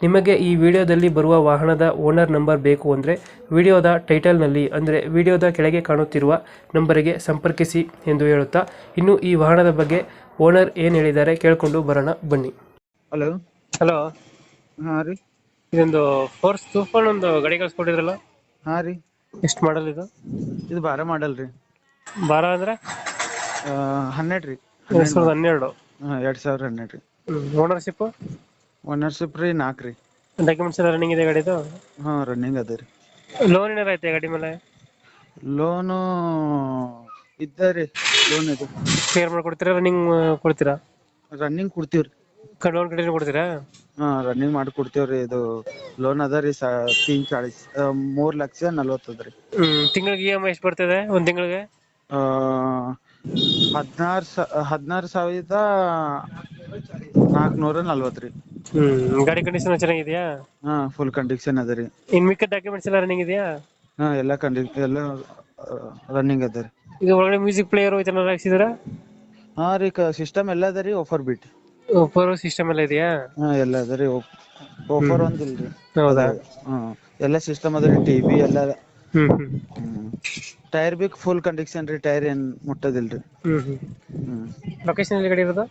ನಿಮಗೆ ಈ ವಿಡಿಯೋದಲ್ಲಿ ಬರುವ ವಾಹನದ ಓನರ್ ನಂಬರ್ ಬೇಕು ಅಂದರೆ ವಿಡಿಯೋದ ಟೈಟಲ್ನಲ್ಲಿ ಅಂದರೆ ವಿಡಿಯೋದ ಕೆಳಗೆ ಕಾಣುತ್ತಿರುವ ನಂಬರಿಗೆ ಸಂಪರ್ಕಿಸಿ ಎಂದು ಹೇಳುತ್ತಾ ಇನ್ನು ಈ ವಾಹನದ ಬಗ್ಗೆ ಓನರ್ ಏನು ಹೇಳಿದ್ದಾರೆ ಕೇಳಿಕೊಂಡು ಬರೋಣ ಬನ್ನಿ. ಹಲೋ. ಹಲೋ. ಹಾಂ ರೀ. ಇದೊಂದು ಫೋರ್ಸ್ ತೂಫಾನ್ ಒಂದು ಗಾಡಿ ಕಳ್ಸ್ಕೊಟ್ಟಿದ್ರಲ್ಲ? ಹಾಂ ರೀ. ಎಷ್ಟು ಮಾಡಲ್ ಇದು? ಇದು ಬಾರ ಮಾಡಲ್ ರೀ. ಬಾರ ಅಂದರೆ? ಹನ್ನೆರಡು ರೀ. ಎರಡು ಸಾವಿರದ ಹನ್ನೆರಡು. ಹಾಂ ಎರಡು ಸಾವಿರ ಹನ್ನೆರಡು ರೀ. ಓನರ್ಶಿಪ್ ಓನರ್ಶಿಪ್ ರೀ ನಾಲ್ಕು ರೀ. ಡಾಕ್ಯುಮೆಂಟ್ಸ್ ಎಲ್ಲ ರನ್ನಿಂಗ್ ಇದೆ ಗಾಡಿದು? ಹಾಂ ರನ್ನಿಂಗ್ ಅದ ರೀ. ಲೋನ್ ಏನಾರ ಐತೆ ಗಾಡಿ ಮೇಲೆ? ಲೋನು ಇದ್ದ ರೀ ಲೋನ್ ಇದು. ಕ್ಲಿಯರ್ ಮಾಡ್ಕೊಡ್ತೀರಾ ರನ್ನಿಂಗ್ ಕೊಡ್ತೀರಾ? ರನ್ನಿಂಗ್ ಕೊಡ್ತೀವಿ ರೀ ಲೋನ್ ಕಡೆ ಕೊಡ್ತೀರಾ? ಹಾಂ ರನ್ನಿಂಗ್ ಮಾಡಿ ಕೊಡ್ತೀವಿ ರೀ ಇದು ಲೋನ್ ಅದ ರೀ ಸಾ ತೀನ್ ಚಾಳಿಸ್ ಮೂರು ಲಕ್ಷ ನಲ್ವತ್ತದ ರೀ. ಹ್ಮ್ ತಿಂಗಳಿಗೆ ಇ ಎಂ ಐ ಎಷ್ಟು ಬರ್ತದೆ ಒಂದ್ ತಿಂಗಳಿಗೆ? ಹದಿನಾರು ಸ ಹದಿನಾರು ಸಾವಿರದ ನಾಲ್ಕುನೂರ ನಲ್ವತ್ತು ರೀ. ಹ್ಮ್ ಗಾಡಿ ಕಂಡೀಷನ್ ಚೆನ್ನಾಗಿದೆಯಾ? ಹಾ ಫುಲ್ ಕಂಡೀಷನ್ ಅದ ರೀ. ಇನ್ ಮಿಕ್ಕ ಡಾಕ್ಯುಮೆಂಟ್ಸ್ ಎಲ್ಲ ರನ್ನಿಂಗ್ ಇದೆಯಾ? ಹಾ ಎಲ್ಲ ಕಂಡಿ ಎಲ್ಲ ರನ್ನಿಂಗ್ ಅದರಿ ರೀ. ಇದು ಒಳಗಡೆ ಮ್ಯೂಸಿಕ್ ಪ್ಲೇಯರ್ ಇದನ್ನ ಹಾಕ್ಸಿದ್ರ? ಹಾ ರೀ ಸಿಸ್ಟಮ್ ಎಲ್ಲ ಅದ ರೀ ಆಫರ್ ಬಿಟ್ ಓಪರ್ ಸಿಸ್ಟಮ್ ಎಲ್ಲ ಇದೆಯಾ? ಹಾ ಎಲ್ಲ ಅದರಿ ರೀ ಆಫರ್ ಒಂದಿಲ್ಲ ರೀ ಹೌದಾ? ಹಾ ಎಲ್ಲ ಸಿಸ್ಟಮ್ ಅದ ರೀ ಟಿವಿ ಎಲ್ಲ ಹ್ಮ್ ಹ್ಮ್. ಟೈರ್ ಬಿ ಫುಲ್ ಕಂಡೀಷನ್ ರೀ ಟೈರ್ ಏನ್ ಮುಟ್ಟದಿಲ್ರಿ. ಹ್ಮ್ ಹ್ಮ್. ಹ್ಮ್. ಲೊಕೇಶನ್ ಎಲ್ಲಿ ಗಾಡಿ ಇರೋದು?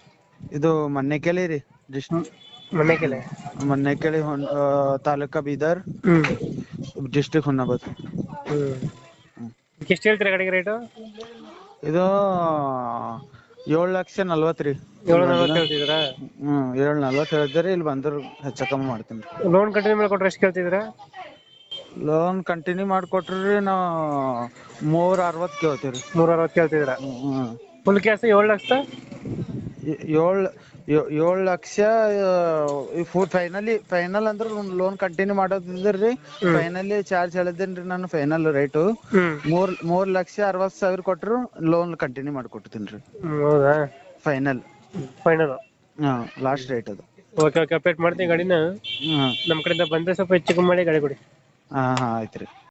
ಇದು ಮನ್ನೆಕೆಲಿ ರೀ ಡಿಸ್ ಮನೆ ಕೆಲೆ ತಾಲೂಕ ಬೀದರ್ ಡಿಸ್ಟ್ರಿಕ್ಟ್ ಹೊನ್ನಾಬಾದ್ ಹ್ಮ್. ಎಷ್ಟು ಹೇಳ್ತೀರಾ ಗಾಡಿಗೆ ರೇಟು ಇದು ಏಳು ಲಕ್ಷ ನಲ್ವತ್ತು ರೀ. ಏಳು ನಲ್ವತ್ತು ಹೇಳ್ತಿದ್ದೀರಾ? ಹ್ಮ್ ಏಳು ನಲ್ವತ್ತು ಹೇಳಿದ್ರಿ ಇಲ್ಲಿ ಬಂದ್ರೆ ಹೆಚ್ಚ ಕಮ್ಮಿ ಮಾಡ್ತೀನಿ. ಲೋನ್ ಕಂಟಿನ್ಯೂ ಮೇಲೆ ಕೊಟ್ರೆ ಎಷ್ಟು ಕೇಳ್ತಿದ್ದೀರಾ? ಲೋನ್ ಕಂಟಿನ್ಯೂ ಮಾಡಿಕೊಟ್ರಿ ನಾವು ಮೂರ್ ಅರವತ್ತು ಕೇಳ್ತೀವಿ ರೀ. ಮೂರು ಅರವತ್ತು ಕೇಳ್ತಿದ್ದೀರಾ? ಹ್ಮ್ ಫುಲ್ ಕ್ಯಾಸ್ ಏಳು ಲಕ್ಷ ಏಳು ಏಳು ಲಕ್ಷ ಫೈನಲಿ ಫೈನಲ್ ಅಂದ್ರೆ ಲೋನ್ ಕಂಟಿನ್ಯೂ ಮಾಡೋದಿದ್ರಿ ಫೈನಲಿ ಚಾರ್ಜ್ ಹೇಳಿದ್ದೇನ್ರಿ ನಾನು ಫೈನಲ್ ರೇಟು ಮೂರ್ ಮೂರ್ ಲಕ್ಷ ಅರವತ್ ಸಾವಿರ ಕೊಟ್ರು ಲೋನ್ ಕಂಟಿನ್ಯೂ ಮಾಡ್ಕೊಡ್ತೀನಿ ರೀ ಹೌದಾ? ಫೈನಲ್ ಫೈನಲ್ ಹಾ ಲಾಸ್ಟ್ ರೇಟ್ ಅದು. ಓಕೆ ಓಕೆ ಅಪ್ಡೇಟ್ ಮಾಡ್ತೀನಿ ಗಾಡಿನ. ನಮ್ಮ ಕಡೆಯಿಂದ ಬಂದ್ರೆ ಸ್ವಲ್ಪ ಹೆಚ್ಚು ಕಮ್ಮಿ ಮಾಡಿ ಗಾಡಿ ಕೊಡಿ. ಹಾ ಹಾ ಆಯ್ತು ರೀ